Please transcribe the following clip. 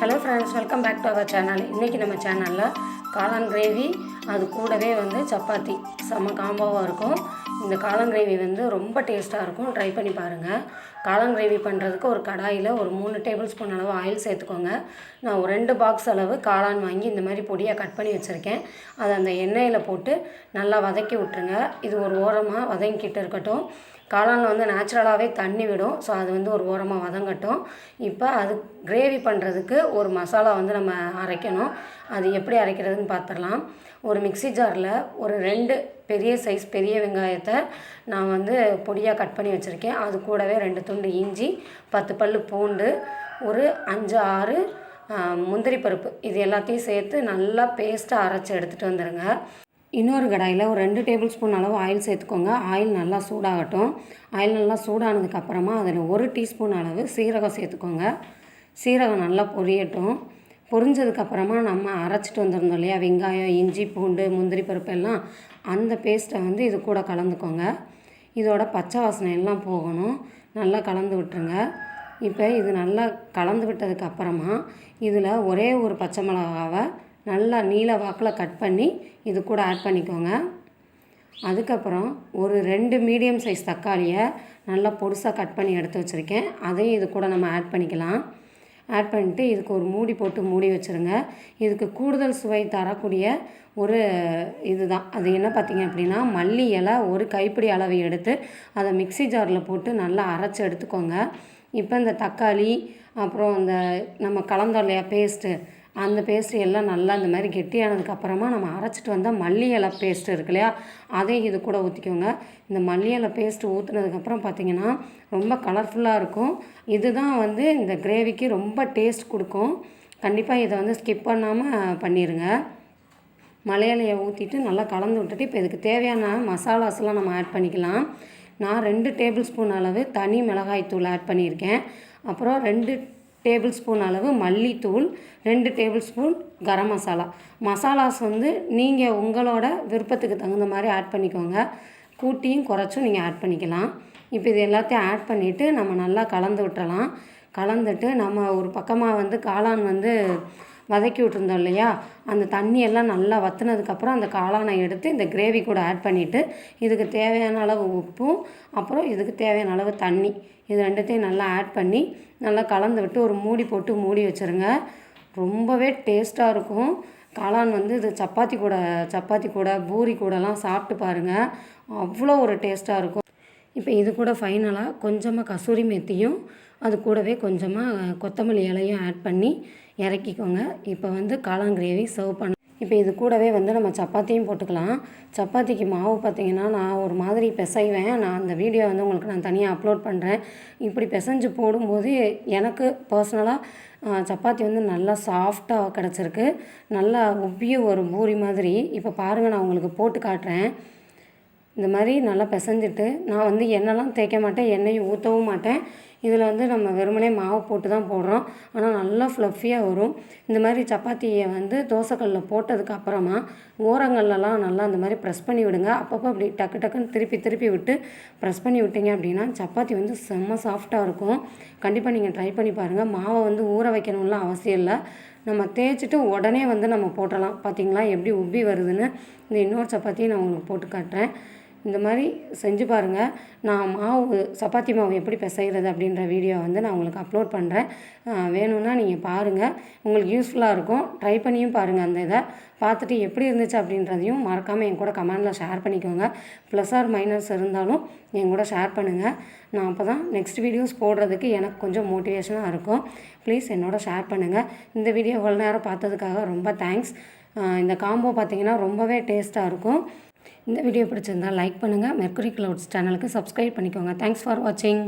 Hello friends welcome back to our channel இன்றைக்கி நம்ம சேனலில் காளான் கிரேவி அது கூடவே வந்து சப்பாத்தி. செம்ம காம்போவாக இருக்கும். இந்த காளான் கிரேவி வந்து ரொம்ப டேஸ்ட்டாக இருக்கும். ட்ரை பண்ணி பாருங்கள் காளான் கிரேவி பண்ணுறதுக்கு ஒரு கடாயில் ஒரு மூணு டேபிள் ஸ்பூன் அளவு ஆயில் சேர்த்துக்கோங்க. நான் ஒரு ரெண்டு பாக்ஸ் அளவு காளான் வாங்கி இந்த மாதிரி பொடியாக கட் பண்ணி வச்சுருக்கேன். அதை அந்த எண்ணெயில் போட்டு நல்லா வதக்கி விட்ருங்க இது ஒரு ஓரமாக வதங்கிக்கிட்டு இருக்கட்டும். காளானில் வந்து நேச்சுரலாகவே தண்ணி விடும். ஸோ அது வந்து ஒரு ஓரமாக வதங்கட்டும் இப்போ அது கிரேவி பண்ணுறதுக்கு ஒரு மசாலா வந்து நம்ம அரைக்கணும். அது எப்படி அரைக்கிறதுன்னு பார்த்துடலாம் ஒரு மிக்ஸி ஜாரில் ஒரு ரெண்டு பெரிய சைஸ் பெரிய வெங்காயத்தை நான் வந்து பொடியாக கட் பண்ணி வச்சுருக்கேன். அது கூடவே ரெண்டு துண்டு இஞ்சி பத்து பல் பூண்டு ஒரு அஞ்சு ஆறு முந்திரி பருப்பு. இது எல்லாத்தையும் சேர்த்து நல்லா பேஸ்ட்டாக அரைச்சி எடுத்துகிட்டு வந்துடுங்க இன்னொரு கடாயில் ஒரு ரெண்டு டேபிள் ஸ்பூன் அளவு ஆயில் சேர்த்துக்கோங்க. ஆயில் நல்லா சூடாகட்டும். ஆயில் நல்லா சூடானதுக்கப்புறமா அதில் ஒரு டீஸ்பூன் அளவு சீரகம் சேர்த்துக்கோங்க. சீரகம் நல்லா பொரியட்டும். பொரிஞ்சதுக்கப்புறமா நம்ம அரைச்சிட்டு வந்திருந்தோம் இல்லையா? வெங்காயம் இஞ்சி பூண்டு முந்திரி பருப்பு எல்லாம். அந்த பேஸ்ட்டை வந்து இது கூட கலந்துக்கோங்க. இதோட பச்சை வாசனை எல்லாம் போகணும். நல்லா கலந்து விட்டுருங்க. இப்போ இது நல்லா கலந்து விட்டதுக்கப்புறமா இதில் ஒரே ஒரு பச்சை மிளகாவை நல்லா நீல வாக்கில் கட் பண்ணி இது கூட ஆட் பண்ணிக்கோங்க. அதுக்கப்புறம் ஒரு ரெண்டு மீடியம் சைஸ் தக்காளியை நல்லா பொடுசாக கட் பண்ணி எடுத்து வச்சுருக்கேன். அதையும் இது கூட நம்ம ஆட் பண்ணிக்கலாம். ஆட் பண்ணிட்டு இதுக்கு ஒரு மூடி போட்டு மூடி வச்சுருங்க. இதுக்கு கூடுதல் சுவை தரக்கூடிய ஒரு இதுதான். அது என்ன பார்த்தீங்க அப்படின்னா மல்லி இலை ஒரு கைப்பிடி அளவு எடுத்து அதை மிக்ஸி ஜாரில் போட்டு நல்லா அரைச்சி எடுத்துக்கோங்க. இப்போ இந்த தக்காளி அப்புறம் இந்த நம்ம கலந்தோம் இல்லையா பேஸ்ட்டு அந்த பேஸ்ட்டு எல்லாம் நல்லா இந்த மாதிரி கெட்டியானதுக்கு அப்புறமா நம்ம அரைச்சிட்டு வந்தால் மல்லி இலை பேஸ்ட்டு இருக்கு இல்லையா? அதையும் இது கூட ஊற்றிக்கோங்க இந்த மல்லி இலை பேஸ்ட்டு ஊற்றுனதுக்கப்புறம் பார்த்தீங்கன்னா ரொம்ப கலர்ஃபுல்லாக இருக்கும். இதுதான் வந்து இந்த கிரேவிக்கு ரொம்ப டேஸ்ட் கொடுக்கும். கண்டிப்பாக இதை வந்து ஸ்கிப் பண்ணாமல் பண்ணிடுங்க மலையாளையை ஊற்றிட்டு நல்லா கலந்து விட்டுட்டு இப்போ இதுக்கு தேவையான மசாலாஸ்லாம் நம்ம ஆட் பண்ணிக்கலாம். நான் ரெண்டு டேபிள் ஸ்பூன் அளவு தனி மிளகாய் தூள் ஆட் பண்ணியிருக்கேன். அப்புறம் ரெண்டு டேபிள் ஸ்பூன் அளவு மல்லித்தூள் ரெண்டு டேபிள் ஸ்பூன் கரம் மசாலா. மசாலாஸ் வந்து நீங்கள் உங்களோட விருப்பத்துக்கு தகுந்த மாதிரி ஆட் பண்ணிக்கோங்க. கூட்டியும் குறைச்சும் நீங்கள் ஆட் பண்ணிக்கலாம். இப்போ இது எல்லாத்தையும் ஆட் பண்ணிவிட்டு நம்ம நல்லா கலந்து விட்டுறலாம். கலந்துட்டு நம்ம ஒரு பக்கமாக வந்து காளான் வந்து வதக்கி விட்ருந்தோம் இல்லையா? அந்த தண்ணியெல்லாம் நல்லா வத்தினதுக்கப்புறம் அந்த காளானை எடுத்து இந்த கிரேவி கூட ஆட் பண்ணிவிட்டு இதுக்கு தேவையான அளவு உப்பும் அப்புறம் இதுக்கு தேவையான அளவு தண்ணி. இது ரெண்டுத்தையும் நல்லா ஆட் பண்ணி நல்லா கலந்து விட்டு ஒரு மூடி போட்டு மூடி வச்சுருங்க. ரொம்பவே டேஸ்ட்டாக இருக்கும். காளான் வந்து இது சப்பாத்தி கூட சப்பாத்தி கூட பூரி கூடலாம் சாப்பிட்டு பாருங்கள் அவ்வளோ ஒரு டேஸ்ட்டாக இருக்கும். இப்போ இது கூட ஃபைனலாக கொஞ்சமாக கசூரி மெத்தியும் அது கூடவே கொஞ்சமாக கொத்தமல்லி இலையும் ஆட் பண்ணி இறக்கிக்கோங்க. இப்போ வந்து காளான் கிரேவி சர்வ் பண்ண. இப்போ இது கூடவே வந்து நம்ம சப்பாத்தியும் போட்டுக்கலாம். சப்பாத்திக்கு மாவு பார்த்தீங்கன்னா நான் ஒரு மாதிரி பிசைவேன். நான் அந்த வீடியோ வந்து உங்களுக்கு நான் தனியாக அப்லோட் பண்ணுறேன் இப்படி பிசைஞ்சு போடும்போது எனக்கு பர்சனலாக சப்பாத்தி வந்து நல்லா சாஃப்டாக கிடச்சிருக்கு. நல்லா உப்பியும் ஒரு பூரி மாதிரி. இப்போ பாருங்கள் நான் உங்களுக்கு போட்டு காட்டுறேன். இந்த மாதிரி நல்லா பிசைஞ்சிட்டு நான் வந்து எண்ணெய்லாம் தேய்க்க மாட்டேன் எண்ணெயும் ஊற்றவும் மாட்டேன். இதில் வந்து நம்ம வெறுமனே மாவு போட்டு தான் போடுறோம். ஆனால் நல்லா ஃப்ளஃபியாக வரும். இந்த மாதிரி சப்பாத்தியை வந்து தோசைக்கல்லில் போட்டதுக்கு அப்புறமா ஓரங்கள்லலாம் நல்லா அந்த மாதிரி ப்ரெஸ் பண்ணி விடுங்க. அப்பப்போ அப்படி டக்கு டக்குன்னு திருப்பி திருப்பி விட்டு ப்ரெஸ் பண்ணி விட்டீங்க அப்படின்னா சப்பாத்தி வந்து செம்ம சாஃப்டாக இருக்கும். கண்டிப்பாக நீங்கள் ட்ரை பண்ணி பாருங்கள் மாவை வந்து ஊற வைக்கணும்லாம் அவசியம் இல்லை. நம்ம தேய்ச்சிட்டு உடனே வந்து நம்ம போட்டலாம் பார்த்தீங்களா எப்படி உப்பி வருதுன்னு. இந்த இன்னொரு சப்பாத்தியை நான் உங்களுக்கு போட்டு காட்டுறேன். இந்த மாதிரி செஞ்சு பாருங்கள் நான் மாவு சப்பாத்தி மாவு எப்படி பிசைகிறது அப்படின்ற வீடியோ வந்து நான் உங்களுக்கு அப்லோட் பண்ணுறேன் வேணும்னா நீங்கள் பாருங்கள் உங்களுக்கு யூஸ்ஃபுல்லாக இருக்கும். ட்ரை பண்ணியும் பாருங்கள் அந்த இதை. பார்த்துட்டு எப்படி இருந்துச்சு அப்படின்றதையும் மறக்காமல் என் கூட கமெண்டில் ஷேர் பண்ணிக்கோங்க. ப்ளஸ் ஆர் மைனஸ் இருந்தாலும் என் கூட ஷேர் பண்ணுங்கள் நான் அப்போ தான் நெக்ஸ்ட் வீடியோஸ் போடுறதுக்கு எனக்கு கொஞ்சம் மோட்டிவேஷனாக இருக்கும். ப்ளீஸ் என்னோட ஷேர் பண்ணுங்கள் இந்த வீடியோ இவ்வளோ நேரம் பார்த்ததுக்காக ரொம்ப தேங்க்ஸ் இந்த காம்போ பார்த்தீங்கன்னா ரொம்பவே டேஸ்ட்டாக இருக்கும். இந்த வீடியோ பிடிச்சிருந்தா லைக் பண்ணுங்கள் மெர்குரி க்ளவுட்ஸ் சேனலுக்கு சப்ஸ்கிரைப் பண்ணிக்கோங்க. தேங்க்ஸ் ஃபார் வாட்சிங்